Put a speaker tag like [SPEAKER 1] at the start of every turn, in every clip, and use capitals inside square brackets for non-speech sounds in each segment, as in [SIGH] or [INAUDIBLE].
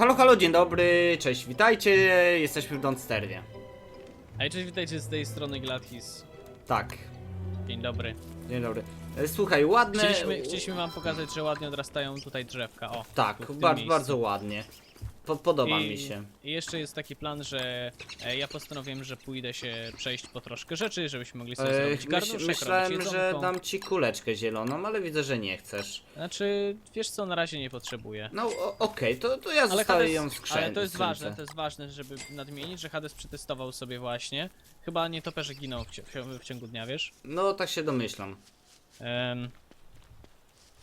[SPEAKER 1] Halo, halo, dzień dobry, cześć, witajcie, jesteśmy w Donsterwie.
[SPEAKER 2] Hej, cześć, witajcie z tej strony Gladhis.
[SPEAKER 1] Tak,
[SPEAKER 2] Dzień dobry.
[SPEAKER 1] dzień dobry. E, Słuchaj, ładne...
[SPEAKER 2] Chcieliśmy, chcieliśmy wam pokazać, że ładnie odrastają tutaj drzewka. O,
[SPEAKER 1] Tak,
[SPEAKER 2] tu w tym
[SPEAKER 1] bardzo,
[SPEAKER 2] miejscu.
[SPEAKER 1] bardzo ładnie. Po, podoba
[SPEAKER 2] I,
[SPEAKER 1] mi się.
[SPEAKER 2] I jeszcze jest taki plan, że e, ja postanowiłem, że pójdę się przejść po troszkę rzeczy, żebyśmy mogli sobie
[SPEAKER 1] E,
[SPEAKER 2] zrobić
[SPEAKER 1] myśl,
[SPEAKER 2] garnuszek,
[SPEAKER 1] myślałem,
[SPEAKER 2] robić
[SPEAKER 1] że
[SPEAKER 2] jedzonko.
[SPEAKER 1] dam ci kuleczkę zieloną, ale widzę, że nie chcesz.
[SPEAKER 2] Znaczy, wiesz co, na razie nie potrzebuję.
[SPEAKER 1] No o- okej, to, to ja
[SPEAKER 2] Ale,
[SPEAKER 1] zostawię
[SPEAKER 2] Hades,
[SPEAKER 1] ją w skrzynce.
[SPEAKER 2] ale to jest ważne, to jest ważne, żeby nadmienić, że Hades przetestował sobie właśnie. Chyba nietoperze giną w, cie- w, ciągu dnia, wiesz?
[SPEAKER 1] No tak się domyślam.
[SPEAKER 2] Um,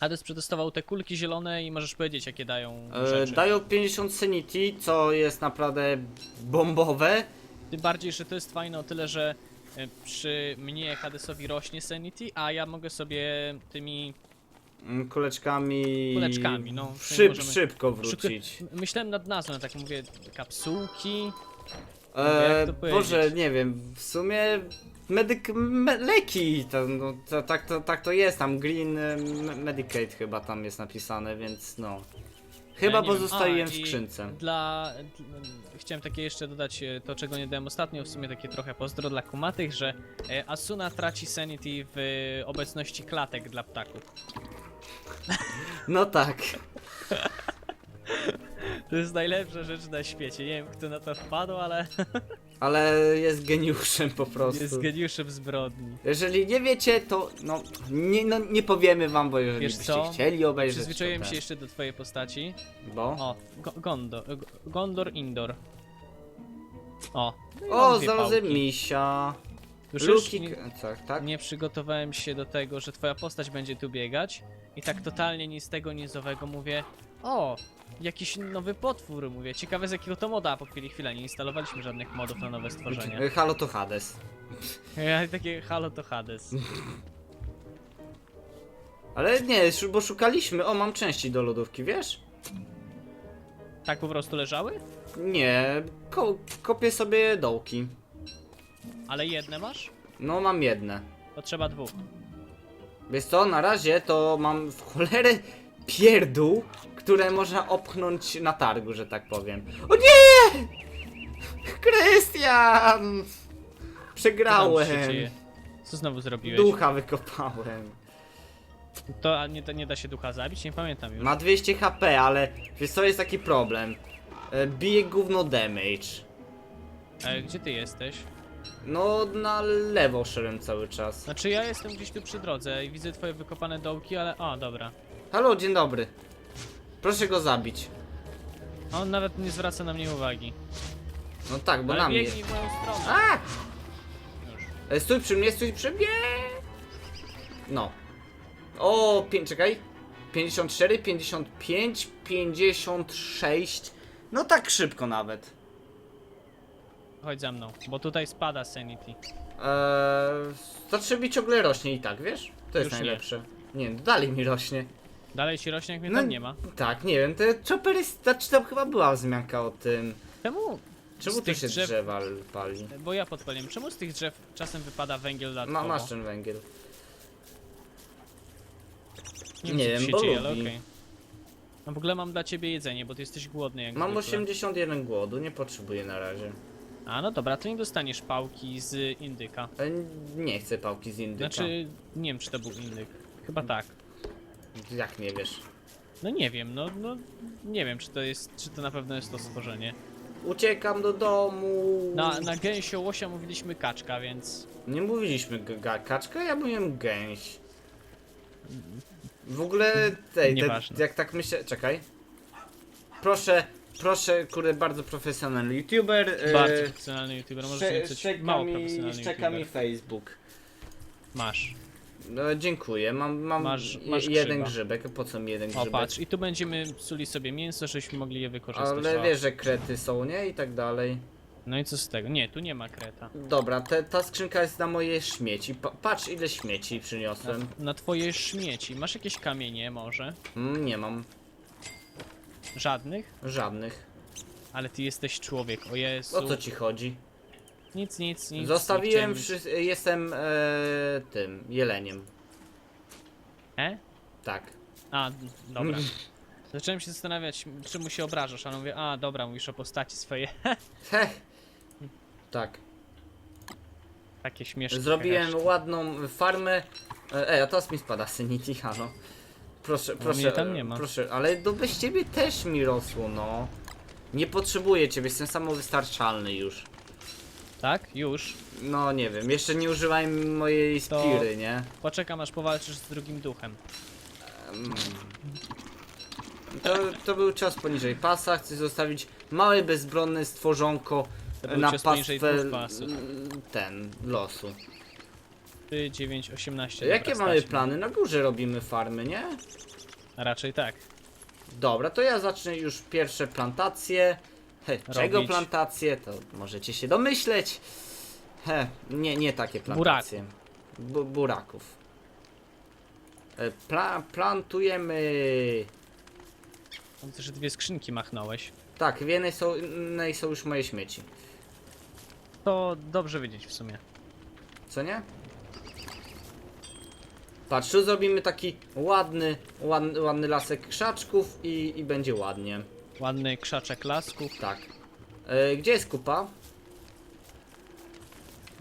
[SPEAKER 2] Hades przetestował te kulki zielone i możesz powiedzieć, jakie dają
[SPEAKER 1] E,
[SPEAKER 2] rzeczy.
[SPEAKER 1] dają 50 sanity, co jest naprawdę bombowe.
[SPEAKER 2] Tym bardziej, że to jest fajne o tyle, że e, przy mnie Hadesowi rośnie Sanity, a ja mogę sobie tymi
[SPEAKER 1] Mm, Kuleczkami...
[SPEAKER 2] kuleczkami, no.
[SPEAKER 1] Szyb,
[SPEAKER 2] możemy-
[SPEAKER 1] Szybko wrócić.
[SPEAKER 2] Myślałem nad nazwą, tak mówię, kapsułki.
[SPEAKER 1] E,
[SPEAKER 2] jak to
[SPEAKER 1] Boże,
[SPEAKER 2] powiedzieć?
[SPEAKER 1] nie wiem, w sumie medyk, me, leki, to, no, to, tak, to, tak to jest, tam Green e, me- Medicate chyba tam jest napisane, więc no. Chyba
[SPEAKER 2] Ja nie wiem.
[SPEAKER 1] pozostawiłem
[SPEAKER 2] A,
[SPEAKER 1] w
[SPEAKER 2] i
[SPEAKER 1] skrzynce.
[SPEAKER 2] Dla, d- chciałem takie jeszcze dodać e, to, czego nie dałem ostatnio, w sumie takie trochę pozdro dla kumatych, że e, Asuna traci Sanity w e, obecności klatek dla ptaków.
[SPEAKER 1] No tak. [LAUGHS]
[SPEAKER 2] To jest najlepsza rzecz na świecie. Nie wiem, kto na to wpadł, ale [LAUGHS]
[SPEAKER 1] Ale jest geniuszem po prostu.
[SPEAKER 2] jest geniuszem zbrodni.
[SPEAKER 1] Jeżeli nie wiecie, to no nie, no, nie powiemy wam, bo jeżeli
[SPEAKER 2] Wiesz
[SPEAKER 1] byście
[SPEAKER 2] co?
[SPEAKER 1] chcieli obejrzeć,
[SPEAKER 2] Przyzwyczaiłem się jeszcze do twojej postaci.
[SPEAKER 1] Bo?
[SPEAKER 2] O, Go- Gondor, G- Gondor Indoor. O, no i
[SPEAKER 1] O,
[SPEAKER 2] dwie
[SPEAKER 1] znalazłem
[SPEAKER 2] pałki.
[SPEAKER 1] misia.
[SPEAKER 2] Słyszysz?
[SPEAKER 1] Luki...
[SPEAKER 2] Nie,
[SPEAKER 1] Tak, tak?
[SPEAKER 2] nie przygotowałem się do tego, że twoja postać będzie tu biegać i tak totalnie ni z tego, ni z owego mówię o, jakiś nowy potwór, mówię, ciekawe z jakiego to moda, a po chwili chwila, nie instalowaliśmy żadnych modów na nowe stworzenia.
[SPEAKER 1] E, Halo to Hades.
[SPEAKER 2] Ja takie, halo to Hades.
[SPEAKER 1] Ale nie, bo szukaliśmy. O, mam części do lodówki, wiesz?
[SPEAKER 2] Tak po prostu leżały?
[SPEAKER 1] Nie, ko kopię sobie dołki.
[SPEAKER 2] Ale jedne masz?
[SPEAKER 1] No, mam jedne.
[SPEAKER 2] To trzeba dwóch.
[SPEAKER 1] Wiesz co, na razie to mam w cholerę pierdół, które można opchnąć na targu, że tak powiem. O nie! Krystian!
[SPEAKER 2] Co tam się
[SPEAKER 1] Przegrałem.
[SPEAKER 2] Co znowu zrobiłeś?
[SPEAKER 1] Ducha wykopałem.
[SPEAKER 2] To a nie, nie da się ducha zabić? Nie pamiętam już.
[SPEAKER 1] Ma 200 HP, ale wiesz co jest taki problem? E, Bije gówno damage.
[SPEAKER 2] E, gdzie ty jesteś?
[SPEAKER 1] No, na lewo szedłem cały czas.
[SPEAKER 2] Znaczy ja jestem gdzieś tu przy drodze i widzę twoje wykopane dołki, ale... O, dobra.
[SPEAKER 1] Halo, dzień dobry. Proszę go zabić.
[SPEAKER 2] On nawet nie zwraca na mnie uwagi.
[SPEAKER 1] No tak, bo
[SPEAKER 2] Ale
[SPEAKER 1] na mnie.
[SPEAKER 2] biegnij w moją stronę.
[SPEAKER 1] A!
[SPEAKER 2] Już.
[SPEAKER 1] E, Stój przy mnie, stój przy mnie! No. O, pię- czekaj. 54, 55, 56. No tak szybko nawet.
[SPEAKER 2] Chodź za mną, bo tutaj spada sanity.
[SPEAKER 1] Eee, znaczy mi ciągle rośnie i tak, wiesz? To jest
[SPEAKER 2] Już nie.
[SPEAKER 1] najlepsze. Nie, no dalej mi rośnie.
[SPEAKER 2] Dalej ci rośnie, jak mnie
[SPEAKER 1] No,
[SPEAKER 2] tam nie ma.
[SPEAKER 1] Tak, nie wiem, te choppery, znaczy tam chyba była wzmianka o tym.
[SPEAKER 2] Czemu?
[SPEAKER 1] Czemu
[SPEAKER 2] z
[SPEAKER 1] tu
[SPEAKER 2] tych
[SPEAKER 1] się
[SPEAKER 2] drzew...
[SPEAKER 1] drzewa pali?
[SPEAKER 2] Bo ja podpaliłem. Czemu z tych drzew czasem wypada węgiel
[SPEAKER 1] Ma,
[SPEAKER 2] dodatkowo?
[SPEAKER 1] masz ten węgiel.
[SPEAKER 2] Nie, co
[SPEAKER 1] wiem,
[SPEAKER 2] tu
[SPEAKER 1] bo
[SPEAKER 2] się dzieje, ale
[SPEAKER 1] lubi.
[SPEAKER 2] okej. No w ogóle mam dla ciebie jedzenie, bo ty jesteś głodny jak
[SPEAKER 1] Mam
[SPEAKER 2] zwykle.
[SPEAKER 1] 81 głodu, nie potrzebuję na razie.
[SPEAKER 2] A no dobra, to nie dostaniesz pałki z indyka.
[SPEAKER 1] E, nie chcę pałki z indyka.
[SPEAKER 2] Znaczy, nie wiem czy to był indyk. Chyba tak.
[SPEAKER 1] Jak nie wiesz?
[SPEAKER 2] No nie wiem, no, no nie wiem czy to jest, czy to na pewno jest to stworzenie.
[SPEAKER 1] Uciekam do domu.
[SPEAKER 2] Na, na gęsio łosia mówiliśmy kaczka, więc
[SPEAKER 1] Nie mówiliśmy g- ga- kaczka, ja mówiłem gęś. W ogóle, tej, te,
[SPEAKER 2] Nieważne.
[SPEAKER 1] jak tak myślę, czekaj. Proszę, proszę, kurde, bardzo profesjonalny youtuber. e,
[SPEAKER 2] bardzo profesjonalny youtuber, może
[SPEAKER 1] sze-
[SPEAKER 2] nie coś
[SPEAKER 1] szczeka
[SPEAKER 2] mało
[SPEAKER 1] mi,
[SPEAKER 2] profesjonalny
[SPEAKER 1] szczeka mi
[SPEAKER 2] youtuber.
[SPEAKER 1] Facebook.
[SPEAKER 2] Masz.
[SPEAKER 1] No, dziękuję, mam, mam
[SPEAKER 2] Masz-
[SPEAKER 1] je-
[SPEAKER 2] masz
[SPEAKER 1] jeden
[SPEAKER 2] grzyba.
[SPEAKER 1] grzybek, po co mi jeden
[SPEAKER 2] O
[SPEAKER 1] grzybek?
[SPEAKER 2] patrz, i tu będziemy psuli sobie mięso, żebyśmy mogli je wykorzystać.
[SPEAKER 1] Ale
[SPEAKER 2] O.
[SPEAKER 1] wiesz, że krety są, nie? I tak dalej.
[SPEAKER 2] No i co z tego? Nie, tu nie ma kreta.
[SPEAKER 1] Dobra, te, ta skrzynka jest na moje śmieci. Pa, patrz ile śmieci przyniosłem.
[SPEAKER 2] Na twoje śmieci. Masz jakieś kamienie może?
[SPEAKER 1] Mm, nie mam
[SPEAKER 2] Żadnych?
[SPEAKER 1] żadnych.
[SPEAKER 2] Ale ty jesteś człowiek, o Jezu.
[SPEAKER 1] O co ci chodzi?
[SPEAKER 2] Nic, nic, nic.
[SPEAKER 1] Zostawiłem,
[SPEAKER 2] nie chciałem
[SPEAKER 1] wszy- jestem e, tym, jeleniem.
[SPEAKER 2] E?
[SPEAKER 1] Tak.
[SPEAKER 2] A, dobra. Zacząłem się zastanawiać, czemu się obrażasz, ale mówię, a dobra, mówisz o postaci swojej. [LAUGHS]
[SPEAKER 1] Heh. Tak.
[SPEAKER 2] Takie śmieszne.
[SPEAKER 1] Zrobiłem ładną farmę. E, Ej, a teraz mi spada Sanity, [LAUGHS] halo. Proszę, proszę,
[SPEAKER 2] mnie tam
[SPEAKER 1] e,
[SPEAKER 2] nie ma.
[SPEAKER 1] proszę, ale do bez ciebie też mi rosło, no. Nie potrzebuję ciebie, jestem samowystarczalny już.
[SPEAKER 2] Tak? Już.
[SPEAKER 1] No nie wiem, jeszcze nie używałem mojej
[SPEAKER 2] To-
[SPEAKER 1] spiry, nie?
[SPEAKER 2] Poczekam aż powalczysz z drugim duchem.
[SPEAKER 1] Mm. To, to był czas poniżej pasa, chcę zostawić małe bezbronne stworzonko
[SPEAKER 2] To był
[SPEAKER 1] na
[SPEAKER 2] cios poniżej
[SPEAKER 1] pastwę
[SPEAKER 2] dwóch pasów.
[SPEAKER 1] l- ten, losu.
[SPEAKER 2] 3, 9, 18.
[SPEAKER 1] Jakie
[SPEAKER 2] dobra,
[SPEAKER 1] mamy
[SPEAKER 2] stać
[SPEAKER 1] plany? Na górze robimy farmy, nie?
[SPEAKER 2] Raczej tak.
[SPEAKER 1] Dobra, to ja zacznę już pierwsze plantacje. Czego
[SPEAKER 2] Robić.
[SPEAKER 1] plantacje? To możecie się domyśleć. He, nie, nie takie plantacje. Bu buraków. E, Pla plantujemy.
[SPEAKER 2] Tam też dwie skrzynki machnąłeś.
[SPEAKER 1] Tak, w jednej są, innej są już moje śmieci.
[SPEAKER 2] To dobrze wiedzieć w sumie.
[SPEAKER 1] Co nie? Patrz, tu zrobimy taki ładny, ładny, ładny lasek krzaczków i, i będzie ładnie.
[SPEAKER 2] Ładny krzaczek lasków.
[SPEAKER 1] Tak. E, gdzie jest kupa?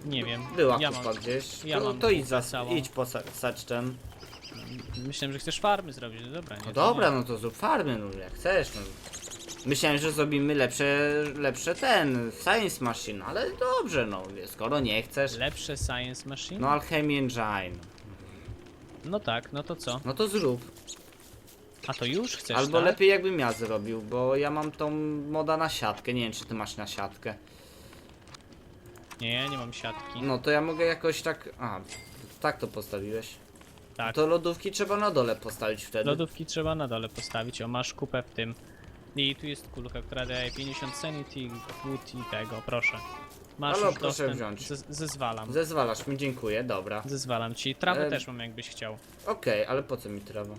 [SPEAKER 2] Nie wiem.
[SPEAKER 1] Była
[SPEAKER 2] ja
[SPEAKER 1] kupa
[SPEAKER 2] mam.
[SPEAKER 1] gdzieś.
[SPEAKER 2] ja
[SPEAKER 1] to,
[SPEAKER 2] mam
[SPEAKER 1] to idź, za,
[SPEAKER 2] całą.
[SPEAKER 1] idź po sa- sacztem.
[SPEAKER 2] Myślałem, że chcesz farmy zrobić. No dobra, nie.
[SPEAKER 1] No dobra,
[SPEAKER 2] nie.
[SPEAKER 1] no to zrób farmy, no jak chcesz. No. Myślałem, że zrobimy lepsze, lepsze ten, Science Machine, ale dobrze, no, skoro nie chcesz.
[SPEAKER 2] Lepsze Science Machine?
[SPEAKER 1] No Alchemy Engine.
[SPEAKER 2] No tak, no to co?
[SPEAKER 1] No to zrób.
[SPEAKER 2] A to już chcesz,
[SPEAKER 1] Albo
[SPEAKER 2] tak?
[SPEAKER 1] lepiej jakbym ja zrobił, bo ja mam tą moda na siatkę, nie wiem czy ty masz na siatkę.
[SPEAKER 2] Nie, ja nie mam siatki.
[SPEAKER 1] No to ja mogę jakoś tak, a, tak to postawiłeś.
[SPEAKER 2] tak.
[SPEAKER 1] To lodówki trzeba na dole postawić wtedy.
[SPEAKER 2] Lodówki trzeba na dole postawić. O, masz kupę w tym. I tu jest kulka, która daje 50 sanity, food i tego, proszę. Masz
[SPEAKER 1] Halo,
[SPEAKER 2] już
[SPEAKER 1] proszę
[SPEAKER 2] dostęp.
[SPEAKER 1] wziąć.
[SPEAKER 2] Zez- Zezwalam.
[SPEAKER 1] Zezwalasz mi, dziękuję, dobra.
[SPEAKER 2] Zezwalam ci. Trawę
[SPEAKER 1] Em.
[SPEAKER 2] też mam jakbyś chciał.
[SPEAKER 1] Okej, ale po co mi trawa?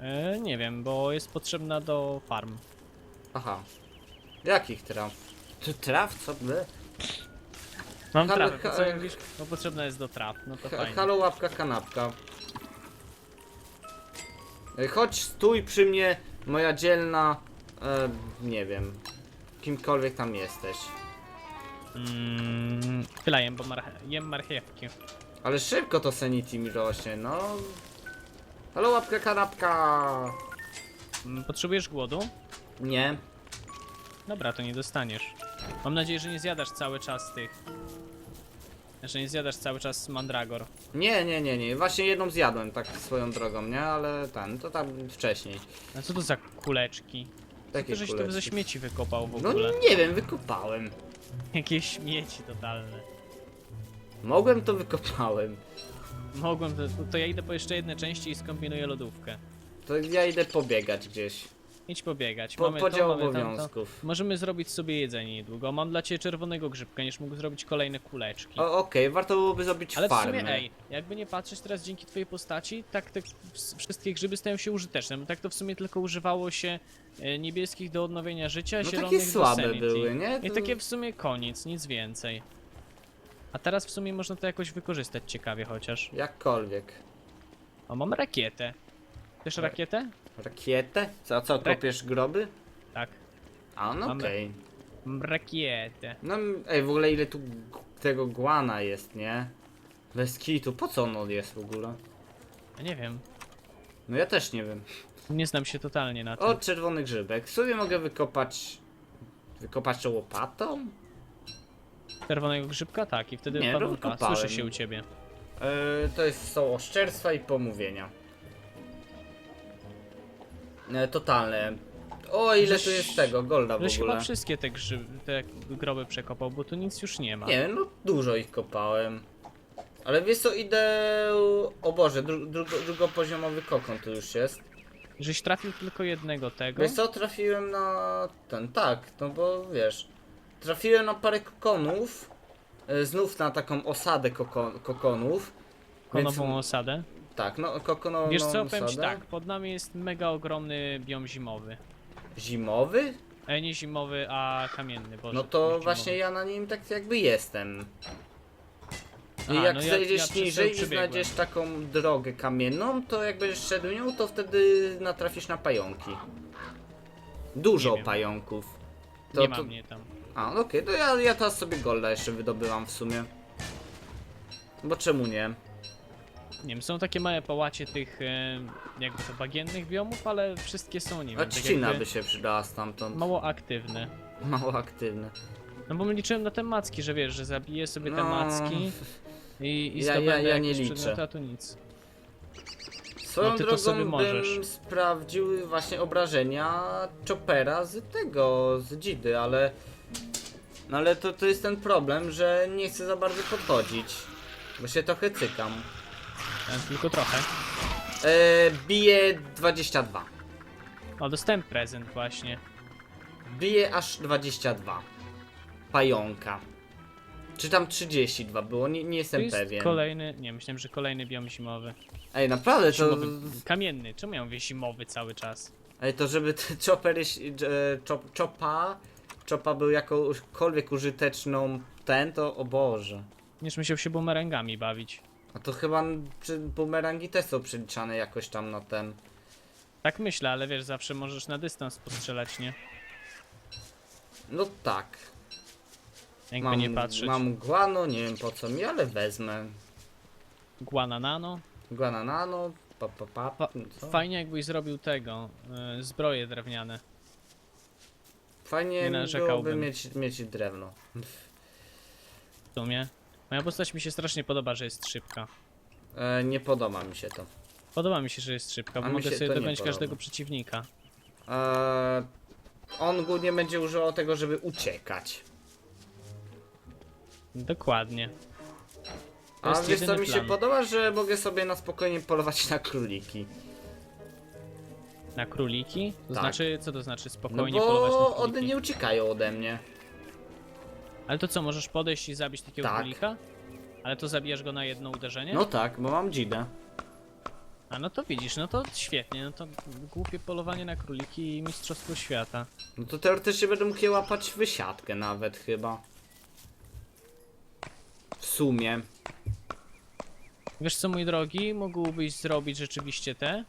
[SPEAKER 2] E, nie wiem, bo jest potrzebna do farm.
[SPEAKER 1] Aha. Jakich traw? Ty traw? Co? Ble?
[SPEAKER 2] Mam
[SPEAKER 1] Halo,
[SPEAKER 2] trawę, po
[SPEAKER 1] ha-
[SPEAKER 2] co mówisz? Bo potrzebna jest do traw, no to
[SPEAKER 1] Ha-
[SPEAKER 2] fajnie.
[SPEAKER 1] Halo, łapka, kanapka. Ej, Chodź, stój przy mnie, moja dzielna... E, nie wiem. Kimkolwiek tam jesteś.
[SPEAKER 2] Mm, chwila, jem, bo marche jem marchewki.
[SPEAKER 1] Ale szybko to sanity mi rośnie, no. Halo, łapka, kanapka.
[SPEAKER 2] Mm, Potrzebujesz głodu?
[SPEAKER 1] Nie.
[SPEAKER 2] Dobra, to nie dostaniesz. Mam nadzieję, że nie zjadasz cały czas tych. Że nie zjadasz cały czas mandragor.
[SPEAKER 1] Nie, nie, nie, nie. Właśnie jedną zjadłem tak swoją drogą, nie? Ale ten, to tam wcześniej.
[SPEAKER 2] A co to za kuleczki?
[SPEAKER 1] Takie
[SPEAKER 2] ty żeś to ze śmieci wykopał w
[SPEAKER 1] No
[SPEAKER 2] ogóle?
[SPEAKER 1] nie wiem, wykopałem. [LAUGHS]
[SPEAKER 2] Jakieś śmieci totalne.
[SPEAKER 1] Mogłem, to wykopałem.
[SPEAKER 2] Mogłem, to, to ja idę po jeszcze jedne części i skombinuję lodówkę.
[SPEAKER 1] To ja idę pobiegać gdzieś.
[SPEAKER 2] Idź pobiegać.
[SPEAKER 1] Po,
[SPEAKER 2] mamy
[SPEAKER 1] podział
[SPEAKER 2] to, mamy tamto.
[SPEAKER 1] obowiązków.
[SPEAKER 2] Możemy zrobić sobie jedzenie niedługo. Mam dla ciebie czerwonego grzybka, będziesz mógł zrobić kolejne kuleczki.
[SPEAKER 1] O, Okej, warto byłoby zrobić
[SPEAKER 2] Ale w
[SPEAKER 1] farmę.
[SPEAKER 2] sumie, ej, jakby nie patrzeć teraz dzięki twojej postaci, tak te ws- wszystkie grzyby stają się użyteczne. bo Tak to w sumie tylko używało się e, niebieskich do odnowienia życia,
[SPEAKER 1] No takie
[SPEAKER 2] zielonych do
[SPEAKER 1] słabe
[SPEAKER 2] sanity.
[SPEAKER 1] były, nie?
[SPEAKER 2] I
[SPEAKER 1] To-
[SPEAKER 2] takie w sumie koniec, nic więcej. A teraz w sumie można to jakoś wykorzystać ciekawie chociaż.
[SPEAKER 1] Jakkolwiek.
[SPEAKER 2] O, mam rakietę. Chcesz
[SPEAKER 1] Tak.
[SPEAKER 2] rakietę?
[SPEAKER 1] Rakietę? Co, co, kopiesz groby?
[SPEAKER 2] Tak.
[SPEAKER 1] A, no
[SPEAKER 2] Mamy.
[SPEAKER 1] okej.
[SPEAKER 2] Mam rakietę.
[SPEAKER 1] No, ej, w ogóle ile tu g- tego guana jest, nie? Bez kitu, po co on jest w ogóle?
[SPEAKER 2] Ja nie wiem.
[SPEAKER 1] No ja też nie wiem.
[SPEAKER 2] Nie znam się totalnie na tym.
[SPEAKER 1] O, czerwony grzybek. W sumie mogę wykopać... Wykopać to łopatą?
[SPEAKER 2] Czerwonego grzybka? Tak, i wtedy
[SPEAKER 1] Nie,
[SPEAKER 2] padł- A,
[SPEAKER 1] kopałem.
[SPEAKER 2] Słyszy się u ciebie.
[SPEAKER 1] Yy, to jest, są oszczerstwa i pomówienia. E, totalne. O, ile
[SPEAKER 2] Żeś-
[SPEAKER 1] tu jest tego, golda w
[SPEAKER 2] Żeś
[SPEAKER 1] ogóle.
[SPEAKER 2] chyba wszystkie te, grzyb, te groby przekopał, bo tu nic już nie ma.
[SPEAKER 1] Nie, no dużo ich kopałem. Ale wiesz co, idę... O Boże, dru drugo drugopoziomowy kokon tu już jest.
[SPEAKER 2] Żeś trafił tylko jednego tego.
[SPEAKER 1] Wiesz co, trafiłem na ten, tak, no bo wiesz, trafiłem na parę kokonów, e, znów na taką osadę koko kokonów.
[SPEAKER 2] konową osadę.
[SPEAKER 1] Tak, no kokonową
[SPEAKER 2] Wiesz co, powiem ci
[SPEAKER 1] osadę.
[SPEAKER 2] tak, pod nami jest mega ogromny biom zimowy.
[SPEAKER 1] Zimowy?
[SPEAKER 2] E, nie zimowy, a kamienny, boże.
[SPEAKER 1] No to
[SPEAKER 2] zimowy.
[SPEAKER 1] właśnie ja na nim tak jakby jestem. I
[SPEAKER 2] A,
[SPEAKER 1] jak
[SPEAKER 2] no ja-
[SPEAKER 1] zejdziesz
[SPEAKER 2] ja przez to
[SPEAKER 1] niżej i
[SPEAKER 2] przebiegłem.
[SPEAKER 1] znajdziesz taką drogę kamienną, to jak będziesz szedł nią, to wtedy natrafisz na pająki. Dużo
[SPEAKER 2] Nie wiem.
[SPEAKER 1] pająków.
[SPEAKER 2] nie ma
[SPEAKER 1] to...
[SPEAKER 2] mnie tam.
[SPEAKER 1] A, no okej, to ja, ja teraz sobie golda jeszcze wydobyłam w sumie. Bo czemu nie?
[SPEAKER 2] Nie wiem, są takie małe pałacie tych, e, jakby to bagiennych biomów, ale wszystkie są, nie
[SPEAKER 1] A
[SPEAKER 2] wiem, tak
[SPEAKER 1] trzcina
[SPEAKER 2] jakby
[SPEAKER 1] by się przydała stamtąd.
[SPEAKER 2] mało aktywne.
[SPEAKER 1] Mało aktywne.
[SPEAKER 2] No bo liczyłem na te macki, że wiesz, że zabiję sobie te
[SPEAKER 1] No.
[SPEAKER 2] macki i, i
[SPEAKER 1] Ja- ja- ja nie liczę.
[SPEAKER 2] a tu nic.
[SPEAKER 1] Swoją
[SPEAKER 2] No ty to
[SPEAKER 1] drogą
[SPEAKER 2] sobie
[SPEAKER 1] bym
[SPEAKER 2] możesz.
[SPEAKER 1] sprawdził właśnie obrażenia Chopera z tego, z Dzidy, ale... No ale to, to jest ten problem, że nie chcę za bardzo podchodzić. Bo się trochę cykam.
[SPEAKER 2] Ja tylko trochę.
[SPEAKER 1] E, bije 22.
[SPEAKER 2] O, dostałem prezent właśnie.
[SPEAKER 1] Bije aż 22. Pająka. Czy tam 32 było? Nie, nie jestem
[SPEAKER 2] jest
[SPEAKER 1] pewien.
[SPEAKER 2] kolejny, nie, myślałem, że kolejny biom zimowy.
[SPEAKER 1] Ej, naprawdę to...
[SPEAKER 2] Zimowy, kamienny, czemu ja mówię zimowy cały czas?
[SPEAKER 1] Ej, to żeby ten [LAUGHS] chopper, jeśli- e, chop, chopa, chopa był jakąkolwiek użyteczną ten, to o Boże.
[SPEAKER 2] Niż musiał się bumerangami bawić.
[SPEAKER 1] A to chyba przy, bumerangi też są przeliczane jakoś tam na ten.
[SPEAKER 2] Tak myślę, ale wiesz, zawsze możesz na dystans postrzelać, nie?
[SPEAKER 1] No tak.
[SPEAKER 2] Jakby
[SPEAKER 1] Mam,
[SPEAKER 2] nie patrzeć.
[SPEAKER 1] mam guano, nie wiem po co mi, ale wezmę.
[SPEAKER 2] Guana nano.
[SPEAKER 1] Guana nano, pa pa pa.
[SPEAKER 2] Fa
[SPEAKER 1] co?
[SPEAKER 2] fajnie jakbyś zrobił tego, y, zbroje drewniane.
[SPEAKER 1] Fajnie
[SPEAKER 2] nie
[SPEAKER 1] byłoby
[SPEAKER 2] narzekałbym.
[SPEAKER 1] mieć, mieć drewno.
[SPEAKER 2] W sumie. Moja postać mi się strasznie podoba, że jest szybka.
[SPEAKER 1] E, nie podoba mi się to.
[SPEAKER 2] Podoba mi się, że jest szybka,
[SPEAKER 1] A
[SPEAKER 2] bo
[SPEAKER 1] mi
[SPEAKER 2] mogę
[SPEAKER 1] się
[SPEAKER 2] sobie
[SPEAKER 1] to nie
[SPEAKER 2] dogonić
[SPEAKER 1] podoba.
[SPEAKER 2] każdego przeciwnika.
[SPEAKER 1] E, on głównie będzie używał tego, żeby uciekać.
[SPEAKER 2] Dokładnie. To
[SPEAKER 1] A
[SPEAKER 2] jest
[SPEAKER 1] wiesz co
[SPEAKER 2] jedyny
[SPEAKER 1] mi się
[SPEAKER 2] plan.
[SPEAKER 1] podoba, że mogę sobie na spokojnie polować na króliki.
[SPEAKER 2] Na króliki? To
[SPEAKER 1] Tak.
[SPEAKER 2] znaczy, co to znaczy
[SPEAKER 1] No
[SPEAKER 2] spokojnie polować na
[SPEAKER 1] bo
[SPEAKER 2] króliki?
[SPEAKER 1] one nie uciekają ode mnie.
[SPEAKER 2] Ale to co, możesz podejść i zabić takiego
[SPEAKER 1] Tak.
[SPEAKER 2] królika? Ale to zabijasz go na jedno uderzenie?
[SPEAKER 1] No tak, bo mam dzidę.
[SPEAKER 2] A no to widzisz, no to świetnie, no to głupie polowanie na króliki i mistrzostwo świata.
[SPEAKER 1] No to teoretycznie będę mógł je łapać w wysiadkę nawet chyba. W sumie.
[SPEAKER 2] Wiesz co, mój drogi, mógłbyś zrobić rzeczywiście te?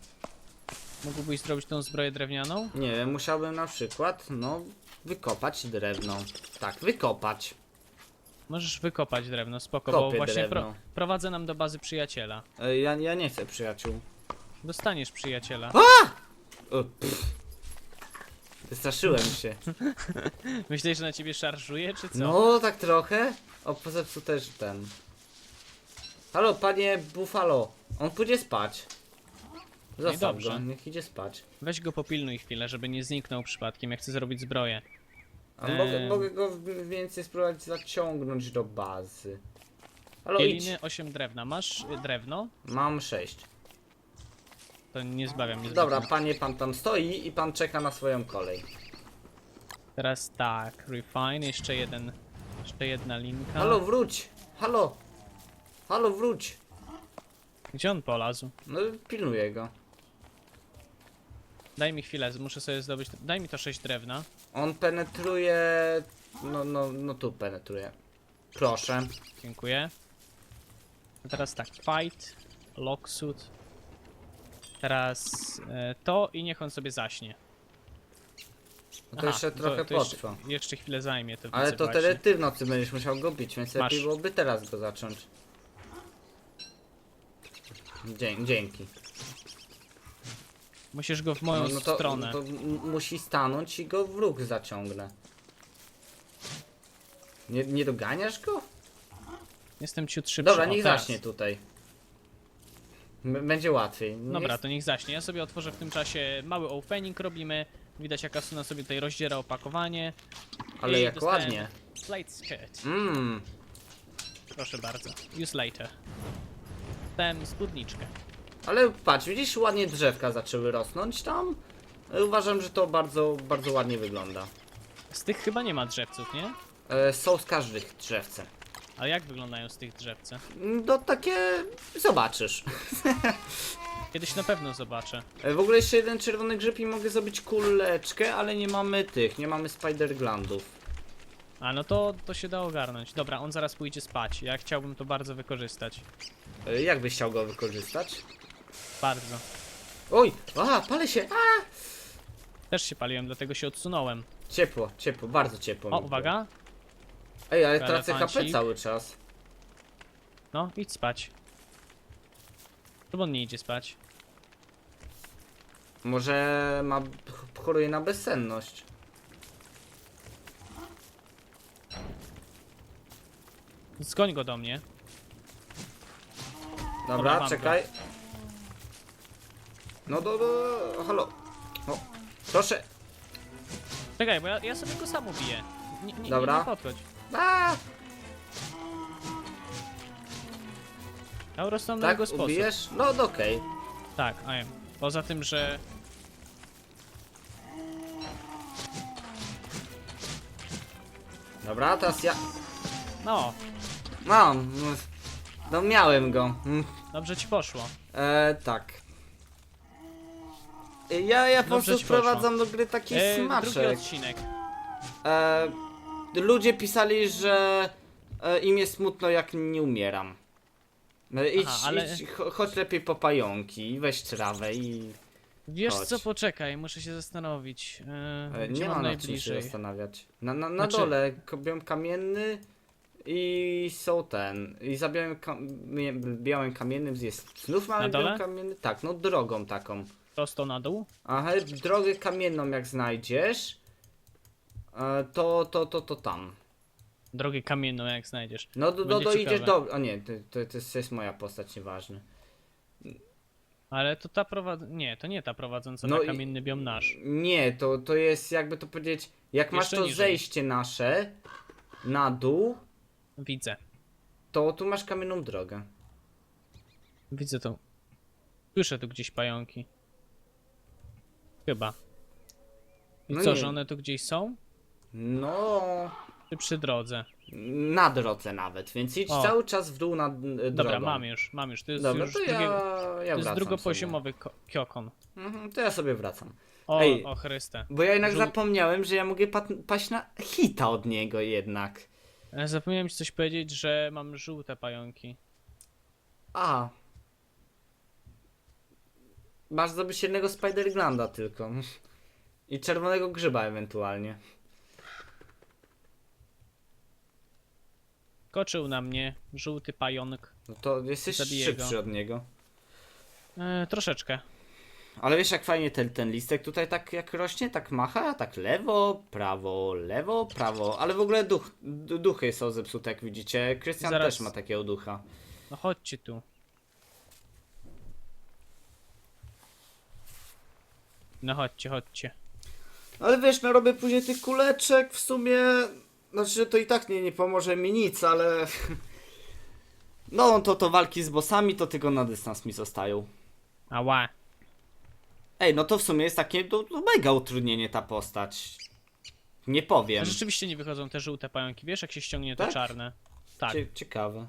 [SPEAKER 2] Mógłbyś zrobić tą zbroję drewnianą?
[SPEAKER 1] Nie wiem, musiałbym na przykład, no, wykopać drewno. Tak, wykopać.
[SPEAKER 2] Możesz wykopać drewno, spoko,
[SPEAKER 1] Kopię
[SPEAKER 2] bo właśnie pro, prowadzę nam do bazy przyjaciela.
[SPEAKER 1] E, ja, ja nie chcę przyjaciół.
[SPEAKER 2] Dostaniesz przyjaciela.
[SPEAKER 1] O, pff. Wystraszyłem się. [LAUGHS]
[SPEAKER 2] Myślisz, że na ciebie szarżuje, czy co?
[SPEAKER 1] No, tak trochę. O, zepsuł też ten. Halo, panie Buffalo. On pójdzie spać. Zostaw
[SPEAKER 2] dobrze.
[SPEAKER 1] go, niech idzie spać.
[SPEAKER 2] Weź go popilnuj chwilę, żeby nie zniknął przypadkiem, jak chcę zrobić zbroję.
[SPEAKER 1] A mogę, mogę go w- więcej spróbować zaciągnąć do bazy. Halo, idź.
[SPEAKER 2] Pieliny 8 drewna. Masz y, drewno?
[SPEAKER 1] Mam sześć.
[SPEAKER 2] To nie zbawiam mnie
[SPEAKER 1] Dobra,
[SPEAKER 2] zbytnio.
[SPEAKER 1] panie, pan tam stoi i pan czeka na swoją kolej.
[SPEAKER 2] Teraz tak, refine, jeszcze jeden, jeszcze jedna linka.
[SPEAKER 1] Halo, wróć! Halo! Halo, wróć!
[SPEAKER 2] Gdzie on polazł?
[SPEAKER 1] No, pilnuję go.
[SPEAKER 2] Daj mi chwilę, muszę sobie zdobyć, daj mi to 6 drewna.
[SPEAKER 1] On penetruje... No, no, no tu penetruje. Proszę.
[SPEAKER 2] Dziękuję. A teraz tak, fight, locksuit. Teraz e, to i niech on sobie zaśnie.
[SPEAKER 1] No to
[SPEAKER 2] Aha,
[SPEAKER 1] jeszcze trochę
[SPEAKER 2] to jeszcze,
[SPEAKER 1] potrwa.
[SPEAKER 2] jeszcze chwilę zajmie to
[SPEAKER 1] Ale to
[SPEAKER 2] właśnie.
[SPEAKER 1] tyle ty w nocy będziesz musiał go bić, więc
[SPEAKER 2] Masz.
[SPEAKER 1] lepiej byłoby teraz go zacząć. Dzie dzięki.
[SPEAKER 2] Musisz go w moją
[SPEAKER 1] No, no to,
[SPEAKER 2] stronę.
[SPEAKER 1] to m- musi stanąć i go w róg zaciągnę. Nie, nie doganiasz go?
[SPEAKER 2] Jestem ciut szybszy.
[SPEAKER 1] Dobra,
[SPEAKER 2] O,
[SPEAKER 1] niech
[SPEAKER 2] teraz.
[SPEAKER 1] zaśnie tutaj. M będzie łatwiej.
[SPEAKER 2] Dobra, to niech zaśnie. Ja sobie otworzę w tym czasie mały opening robimy. Widać jak Asuna sobie tutaj rozdziera opakowanie.
[SPEAKER 1] Ale
[SPEAKER 2] I
[SPEAKER 1] jak
[SPEAKER 2] dostałem
[SPEAKER 1] ładnie.
[SPEAKER 2] Plate skirt.
[SPEAKER 1] Mmm.
[SPEAKER 2] Proszę bardzo. Use later. Dostałem spódniczkę.
[SPEAKER 1] Ale patrz, widzisz, ładnie drzewka zaczęły rosnąć tam. E, Uważam, że to bardzo, bardzo ładnie wygląda.
[SPEAKER 2] Z tych chyba nie ma drzewców, nie?
[SPEAKER 1] E, są z każdych drzewce.
[SPEAKER 2] A jak wyglądają z tych drzewce?
[SPEAKER 1] No takie... zobaczysz. [LAUGHS]
[SPEAKER 2] Kiedyś na pewno zobaczę.
[SPEAKER 1] E, W ogóle jeszcze jeden czerwony grzyb i mogę zrobić kuleczkę, ale nie mamy tych, nie mamy spider glandów.
[SPEAKER 2] A no to, to się da ogarnąć. Dobra, on zaraz pójdzie spać. Ja chciałbym to bardzo wykorzystać.
[SPEAKER 1] E, Jak byś chciał go wykorzystać?
[SPEAKER 2] Bardzo.
[SPEAKER 1] Oj! Aha, palę się! A!
[SPEAKER 2] Też się paliłem, dlatego się odsunąłem.
[SPEAKER 1] Ciepło, ciepło, bardzo ciepło.
[SPEAKER 2] O,
[SPEAKER 1] było.
[SPEAKER 2] uwaga.
[SPEAKER 1] Ej, ale tracę HP cały czas.
[SPEAKER 2] No, idź spać. Czemu on nie idzie spać?
[SPEAKER 1] Może ma ch- choruje na bezsenność.
[SPEAKER 2] Zgoń go do mnie.
[SPEAKER 1] Dobra,
[SPEAKER 2] Dobra, mam
[SPEAKER 1] czekaj. No do, do, halo. O, proszę.
[SPEAKER 2] Czekaj, bo ja, ja sobie go sam ubiję. Nie, nie,
[SPEAKER 1] Dobra.
[SPEAKER 2] nie, nie podchodź.
[SPEAKER 1] A,
[SPEAKER 2] Ja na
[SPEAKER 1] tak,
[SPEAKER 2] jego sposób.
[SPEAKER 1] ubijesz? No, no okej.
[SPEAKER 2] Tak, a nie. Poza tym, że
[SPEAKER 1] Dobra, teraz ja...
[SPEAKER 2] no,
[SPEAKER 1] Mam. No miałem go. Mm,
[SPEAKER 2] dobrze ci poszło.
[SPEAKER 1] E, tak. Ja, ja po
[SPEAKER 2] Dobrze
[SPEAKER 1] prostu
[SPEAKER 2] ci poszło.
[SPEAKER 1] wprowadzam do gry taki
[SPEAKER 2] E, drugi
[SPEAKER 1] smaczek.
[SPEAKER 2] odcinek.
[SPEAKER 1] E, ludzie pisali, że e, im jest smutno jak nie umieram. E, idź,
[SPEAKER 2] ale-
[SPEAKER 1] idź cho- chodź lepiej po pająki, weź trawę i...
[SPEAKER 2] Wiesz
[SPEAKER 1] Chodź.
[SPEAKER 2] co, poczekaj, muszę się zastanowić. E,
[SPEAKER 1] E,
[SPEAKER 2] gdzie
[SPEAKER 1] nie
[SPEAKER 2] mam
[SPEAKER 1] ma na czym się
[SPEAKER 2] najbliżej?
[SPEAKER 1] zastanawiać. Na, na, na
[SPEAKER 2] Znaczy-
[SPEAKER 1] dole kopią kamienny i są ten. I za białym, kam białym kamiennym jest znów mamy
[SPEAKER 2] Na dole?
[SPEAKER 1] biały kamienny. Tak, no drogą taką.
[SPEAKER 2] Prosto na dół?
[SPEAKER 1] Aha, drogę kamienną jak znajdziesz, e, to, to, to, to tam.
[SPEAKER 2] Drogę kamienną jak znajdziesz.
[SPEAKER 1] No do, do,
[SPEAKER 2] Będzie
[SPEAKER 1] do idziesz
[SPEAKER 2] ciekawe.
[SPEAKER 1] do... O nie, to, to, to jest- moja postać, nieważne.
[SPEAKER 2] Ale to ta prowadz... Nie, to nie ta prowadząca
[SPEAKER 1] No
[SPEAKER 2] na
[SPEAKER 1] i-
[SPEAKER 2] kamienny biom nasz.
[SPEAKER 1] Nie, to, to jest jakby to powiedzieć, jak masz
[SPEAKER 2] Jeszcze
[SPEAKER 1] to
[SPEAKER 2] niżej.
[SPEAKER 1] zejście nasze na dół,
[SPEAKER 2] Widzę.
[SPEAKER 1] to tu masz kamienną drogę.
[SPEAKER 2] Widzę to. Słyszę tu gdzieś pająki. Chyba. I
[SPEAKER 1] No
[SPEAKER 2] co,
[SPEAKER 1] nie.
[SPEAKER 2] że one tu gdzieś są?
[SPEAKER 1] No,
[SPEAKER 2] Czy przy drodze?
[SPEAKER 1] na drodze nawet, więc idź
[SPEAKER 2] O.
[SPEAKER 1] cały czas w dół na drogą.
[SPEAKER 2] Dobra, mam już, mam już. To jest
[SPEAKER 1] Dobra,
[SPEAKER 2] już
[SPEAKER 1] to ja,
[SPEAKER 2] drugiego...
[SPEAKER 1] ja
[SPEAKER 2] To jest
[SPEAKER 1] wracam
[SPEAKER 2] drugopoziomowy ko- kiokon.
[SPEAKER 1] Mhm, to ja sobie wracam.
[SPEAKER 2] O,
[SPEAKER 1] Ej.
[SPEAKER 2] o Chryste.
[SPEAKER 1] Bo ja jednak
[SPEAKER 2] Żół-
[SPEAKER 1] zapomniałem, że ja mogę pat- paść na hita od niego jednak.
[SPEAKER 2] E, Zapomniałem ci coś powiedzieć, że mam żółte pająki.
[SPEAKER 1] A. Masz zdobyć jednego Spider-Glanda tylko. I czerwonego grzyba ewentualnie.
[SPEAKER 2] Koczył na mnie żółty pająk.
[SPEAKER 1] No to jesteś
[SPEAKER 2] Zabiję
[SPEAKER 1] szybszy
[SPEAKER 2] go.
[SPEAKER 1] od niego.
[SPEAKER 2] E, troszeczkę.
[SPEAKER 1] Ale wiesz jak fajnie ten, ten listek tutaj tak jak rośnie, tak macha, tak lewo, prawo, lewo, prawo. Ale w ogóle duch, d- duchy są zepsute jak widzicie. Krystian
[SPEAKER 2] Zaraz-
[SPEAKER 1] też ma takiego ducha.
[SPEAKER 2] No chodźcie tu. No chodźcie, chodźcie.
[SPEAKER 1] Ale wiesz, no robię później tych kuleczek w sumie. Znaczy, to i tak nie, nie pomoże mi nic, ale. [LAUGHS] No, to to walki z bossami to tylko na dystans mi zostają.
[SPEAKER 2] Ała.
[SPEAKER 1] Ej, no to w sumie jest takie no, no mega utrudnienie ta postać. Nie powiem.
[SPEAKER 2] Rzeczywiście nie wychodzą te żółte pająki, wiesz jak się ściągnie te
[SPEAKER 1] Tak?
[SPEAKER 2] czarne. Tak,
[SPEAKER 1] Cie ciekawe.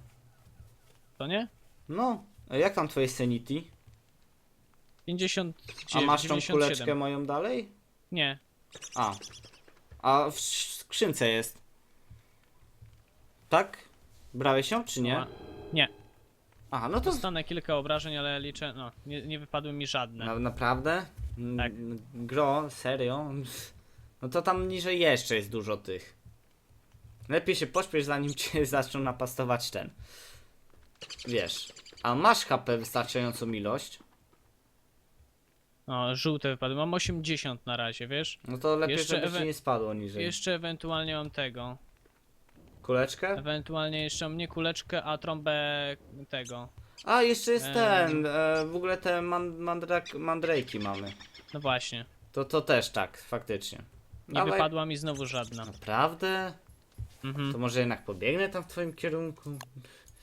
[SPEAKER 2] to nie?
[SPEAKER 1] No, a jak tam twoje sanity?
[SPEAKER 2] 59,
[SPEAKER 1] A masz tą
[SPEAKER 2] 97.
[SPEAKER 1] kuleczkę moją dalej?
[SPEAKER 2] Nie,
[SPEAKER 1] A. A w skrzynce jest. Tak? Brałeś ją, czy nie?
[SPEAKER 2] Nie,
[SPEAKER 1] Aha, no to
[SPEAKER 2] dostanę kilka obrażeń, ale liczę, no, nie, nie wypadły mi żadne.
[SPEAKER 1] Na, naprawdę? Mm,
[SPEAKER 2] Tak.
[SPEAKER 1] Gro, serio? No to tam niżej jeszcze jest dużo tych. Lepiej się pośpiesz zanim cię [LAUGHS] zaczną napastować ten. Wiesz. A masz HP wystarczającą ilość?
[SPEAKER 2] O, żółte wypadły, mam 80 na razie, wiesz?
[SPEAKER 1] No to lepiej,
[SPEAKER 2] Jeszcze
[SPEAKER 1] żeby ci nie spadło niżej.
[SPEAKER 2] Jeszcze ewentualnie mam tego.
[SPEAKER 1] Kuleczkę?
[SPEAKER 2] Ewentualnie jeszcze mam nie kuleczkę, a trąbę tego.
[SPEAKER 1] A, jeszcze jest
[SPEAKER 2] Em.
[SPEAKER 1] ten. E, w ogóle te man, mandrak, mamy.
[SPEAKER 2] No właśnie.
[SPEAKER 1] To, to też tak, faktycznie.
[SPEAKER 2] Nie
[SPEAKER 1] Dawaj.
[SPEAKER 2] wypadła mi znowu żadna.
[SPEAKER 1] Naprawdę?
[SPEAKER 2] Mhm.
[SPEAKER 1] To może jednak pobiegnę tam w twoim kierunku?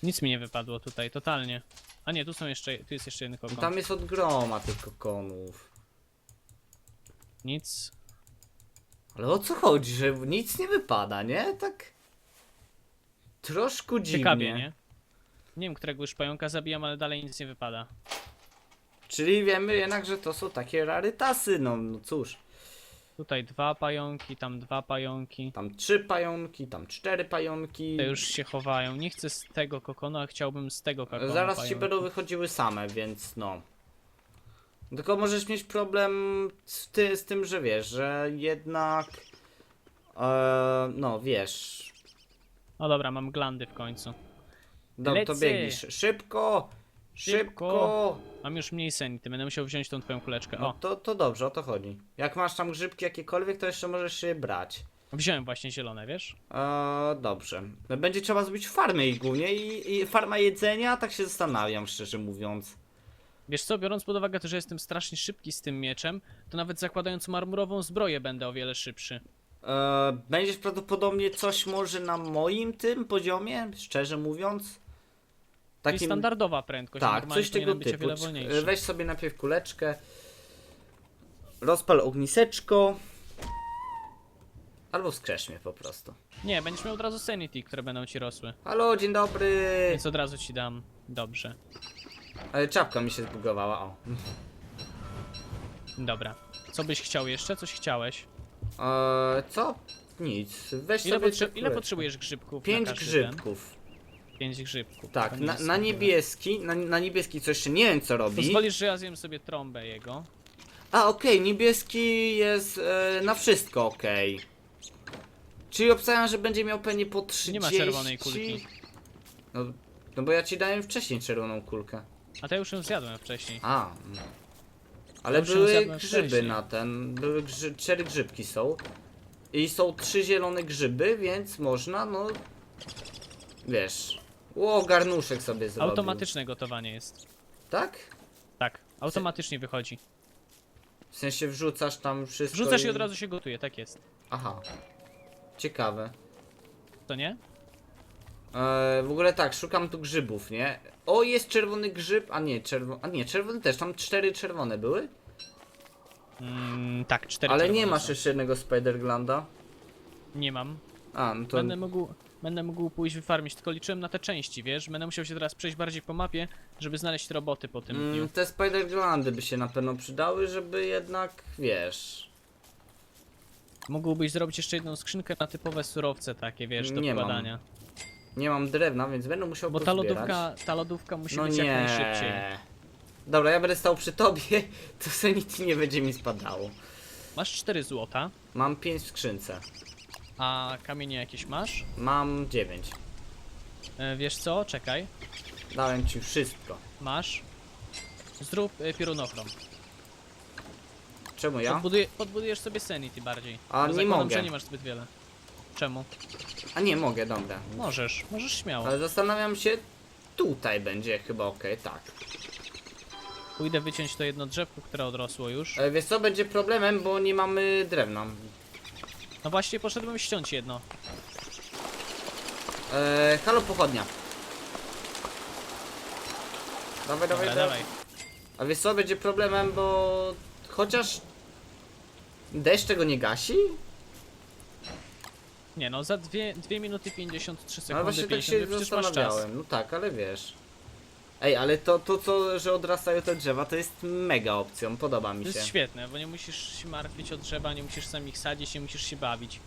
[SPEAKER 2] Nic mi nie wypadło tutaj, totalnie. A nie, tu są jeszcze, tu jest jeszcze jeden
[SPEAKER 1] No
[SPEAKER 2] kokon.
[SPEAKER 1] tam jest od groma tych kokonów.
[SPEAKER 2] Nic.
[SPEAKER 1] Ale o co chodzi, że nic nie wypada, nie? Tak. Troszkę dziwnie.
[SPEAKER 2] Ciekawie, nie? Nie wiem, którego już pająka zabijam, ale dalej nic nie wypada.
[SPEAKER 1] Czyli wiemy jednak, że to są takie rarytasy, no, no cóż.
[SPEAKER 2] Tutaj dwa pająki, tam dwa pająki.
[SPEAKER 1] Tam trzy pająki, tam cztery pająki.
[SPEAKER 2] Te już się chowają. Nie chcę z tego kokonu, a chciałbym z tego kokonu
[SPEAKER 1] Zaraz ci
[SPEAKER 2] pająki.
[SPEAKER 1] będą wychodziły same, więc no. Tylko możesz mieć problem z, ty, z tym, że wiesz, że jednak. E, no wiesz.
[SPEAKER 2] No dobra, mam glandy w końcu.
[SPEAKER 1] No, to
[SPEAKER 2] Lecę.
[SPEAKER 1] biegnij szy- szybko! Szybko!
[SPEAKER 2] Szybko. Mam już mniej senity, będę musiał wziąć tą twoją kuleczkę.
[SPEAKER 1] No
[SPEAKER 2] O,
[SPEAKER 1] to, to dobrze, o to chodzi. Jak masz tam grzybki jakiekolwiek, to jeszcze możesz je brać.
[SPEAKER 2] wziąłem właśnie zielone, wiesz?
[SPEAKER 1] E, dobrze. Będzie trzeba zrobić farmę ich głównie i, i farma jedzenia, tak się zastanawiam, szczerze mówiąc.
[SPEAKER 2] Wiesz co, biorąc pod uwagę to, że jestem strasznie szybki z tym mieczem, to nawet zakładając marmurową zbroję będę o wiele szybszy.
[SPEAKER 1] E, będziesz prawdopodobnie coś może na moim tym poziomie, szczerze mówiąc.
[SPEAKER 2] Takim... standardowa prędkość,
[SPEAKER 1] Tak, coś tego typu. Weź sobie najpierw kuleczkę. Rozpal ogniseczko. Albo skrzesz mnie po prostu.
[SPEAKER 2] Nie, będziesz miał od razu sanity, które będą ci rosły.
[SPEAKER 1] Halo, dzień dobry.
[SPEAKER 2] Więc od razu ci dam. Dobrze.
[SPEAKER 1] Ale czapka mi się zbugowała, o.
[SPEAKER 2] Dobra. Co byś chciał jeszcze? Coś chciałeś?
[SPEAKER 1] Eee, co? Nic. Weź
[SPEAKER 2] Ile,
[SPEAKER 1] sobie
[SPEAKER 2] potrze- ile potrzebujesz grzybków?
[SPEAKER 1] Pięć
[SPEAKER 2] na każdy
[SPEAKER 1] grzybków.
[SPEAKER 2] Ten? Pięć grzybków.
[SPEAKER 1] Tak,
[SPEAKER 2] nie
[SPEAKER 1] na,
[SPEAKER 2] jest
[SPEAKER 1] na niebieski, na, na niebieski coś jeszcze nie wiem co robi.
[SPEAKER 2] Pozwolisz, że ja zjem sobie trąbę jego.
[SPEAKER 1] A okej, niebieski jest e, na wszystko okej. Czyli obstawiam, że będzie miał pewnie po 30.
[SPEAKER 2] Nie ma czerwonej kulki.
[SPEAKER 1] No, no bo ja ci dałem wcześniej czerwoną kulkę.
[SPEAKER 2] A to ja już ją zjadłem wcześniej.
[SPEAKER 1] A. mm. Ale były
[SPEAKER 2] zjadłem
[SPEAKER 1] grzyby
[SPEAKER 2] wcześniej.
[SPEAKER 1] na ten. Były grzy, cztery grzybki są. I są trzy zielone grzyby, więc można, no. Wiesz. Ło, garnuszek sobie zrobił.
[SPEAKER 2] Automatyczne gotowanie jest.
[SPEAKER 1] Tak?
[SPEAKER 2] Tak, automatycznie wychodzi.
[SPEAKER 1] W sensie wrzucasz tam wszystko.
[SPEAKER 2] Wrzucasz i od razu się gotuje, tak jest.
[SPEAKER 1] Aha. Ciekawe.
[SPEAKER 2] To nie?
[SPEAKER 1] Eee, w ogóle tak, szukam tu grzybów, nie? O, jest czerwony grzyb, a nie, czerwony, a nie, czerwony też, tam cztery czerwone były?
[SPEAKER 2] Mm, tak, cztery
[SPEAKER 1] Ale nie
[SPEAKER 2] czerwone
[SPEAKER 1] masz
[SPEAKER 2] są.
[SPEAKER 1] jeszcze jednego Spider-Glanda?
[SPEAKER 2] Nie mam.
[SPEAKER 1] A, no to...
[SPEAKER 2] Będę mógł, będę mógł pójść wyfarmić, tylko liczyłem na te części, wiesz? Będę musiał się teraz przejść bardziej po mapie, żeby znaleźć roboty po tym dniu.
[SPEAKER 1] Mm, te Spider-Glandy by się na pewno przydały, żeby jednak, wiesz...
[SPEAKER 2] Mógłbyś zrobić jeszcze jedną skrzynkę na typowe surowce takie, wiesz, do
[SPEAKER 1] Nie mam.
[SPEAKER 2] wkładania.
[SPEAKER 1] Nie mam drewna, więc będę musiał
[SPEAKER 2] Bo ta
[SPEAKER 1] pozbierać.
[SPEAKER 2] lodówka, ta lodówka musi
[SPEAKER 1] No
[SPEAKER 2] być
[SPEAKER 1] nie.
[SPEAKER 2] jak najszybciej.
[SPEAKER 1] Dobra, ja będę stał przy tobie, [LAUGHS] to sanity nie będzie mi spadało.
[SPEAKER 2] Masz 4 złota,
[SPEAKER 1] Mam 5 w skrzynce.
[SPEAKER 2] a kamienie jakieś masz?
[SPEAKER 1] Mam 9.
[SPEAKER 2] E, wiesz co? Czekaj.
[SPEAKER 1] Dałem ci wszystko.
[SPEAKER 2] Masz. Zrób y, piorunochrom.
[SPEAKER 1] Czemu ja?
[SPEAKER 2] Podbuduje, podbudujesz sobie sanity bardziej.
[SPEAKER 1] A,
[SPEAKER 2] Bo
[SPEAKER 1] nie
[SPEAKER 2] zakładam,
[SPEAKER 1] mogę.
[SPEAKER 2] że nie masz zbyt wiele. Czemu?
[SPEAKER 1] A nie, mogę, dobra.
[SPEAKER 2] Możesz, możesz śmiało.
[SPEAKER 1] Ale zastanawiam się, tutaj będzie chyba ok, tak.
[SPEAKER 2] Pójdę wyciąć to jedno drzewko, które odrosło już.
[SPEAKER 1] E, wiesz co, będzie problemem, bo nie mamy drewna.
[SPEAKER 2] No właśnie, poszedłem ściąć jedno.
[SPEAKER 1] E, halo pochodnia. Dawaj, dawaj,
[SPEAKER 2] Dobra,
[SPEAKER 1] dawaj.
[SPEAKER 2] dawaj.
[SPEAKER 1] A wiesz co, będzie problemem, bo chociaż deszcz tego nie gasi?
[SPEAKER 2] Nie no, za 2 minuty 53
[SPEAKER 1] Ale
[SPEAKER 2] sekundy,
[SPEAKER 1] właśnie tak
[SPEAKER 2] 50,
[SPEAKER 1] się
[SPEAKER 2] przecież masz czas.
[SPEAKER 1] zastanawiałem. No tak, ale wiesz. Ej, ale to, to co, że odrastają te drzewa, to jest mega opcją, podoba mi
[SPEAKER 2] To
[SPEAKER 1] się.
[SPEAKER 2] jest świetne, bo nie musisz się martwić o drzewa, nie musisz sam ich sadzić, nie musisz się bawić.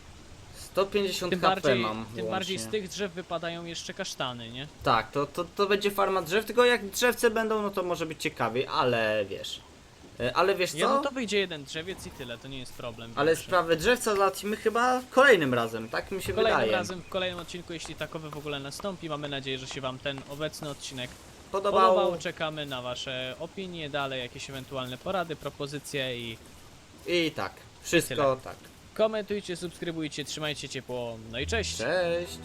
[SPEAKER 1] 150
[SPEAKER 2] Tym
[SPEAKER 1] HP
[SPEAKER 2] bardziej,
[SPEAKER 1] mam
[SPEAKER 2] tym bardziej z tych drzew wypadają jeszcze kasztany, nie?
[SPEAKER 1] Tak, to, to, to będzie farma drzew, tylko jak drzewce będą, no to może być ciekawiej, ale wiesz. E, Ale wiesz co?
[SPEAKER 2] Jedno to wyjdzie jeden drzewiec i tyle, to nie jest problem.
[SPEAKER 1] Ale
[SPEAKER 2] większy.
[SPEAKER 1] sprawę drzewca załatwimy chyba kolejnym razem, tak mi się
[SPEAKER 2] Kolejnym
[SPEAKER 1] wydaje.
[SPEAKER 2] razem, w kolejnym odcinku, jeśli takowy w ogóle nastąpi, mamy nadzieję, że się Wam ten obecny odcinek
[SPEAKER 1] Podobało.
[SPEAKER 2] podobał. Czekamy na Wasze opinie, dalej jakieś ewentualne porady, propozycje i
[SPEAKER 1] I tak, wszystko
[SPEAKER 2] Tyle.
[SPEAKER 1] tak.
[SPEAKER 2] komentujcie, subskrybujcie, trzymajcie ciepło, no i cześć!
[SPEAKER 1] Cześć.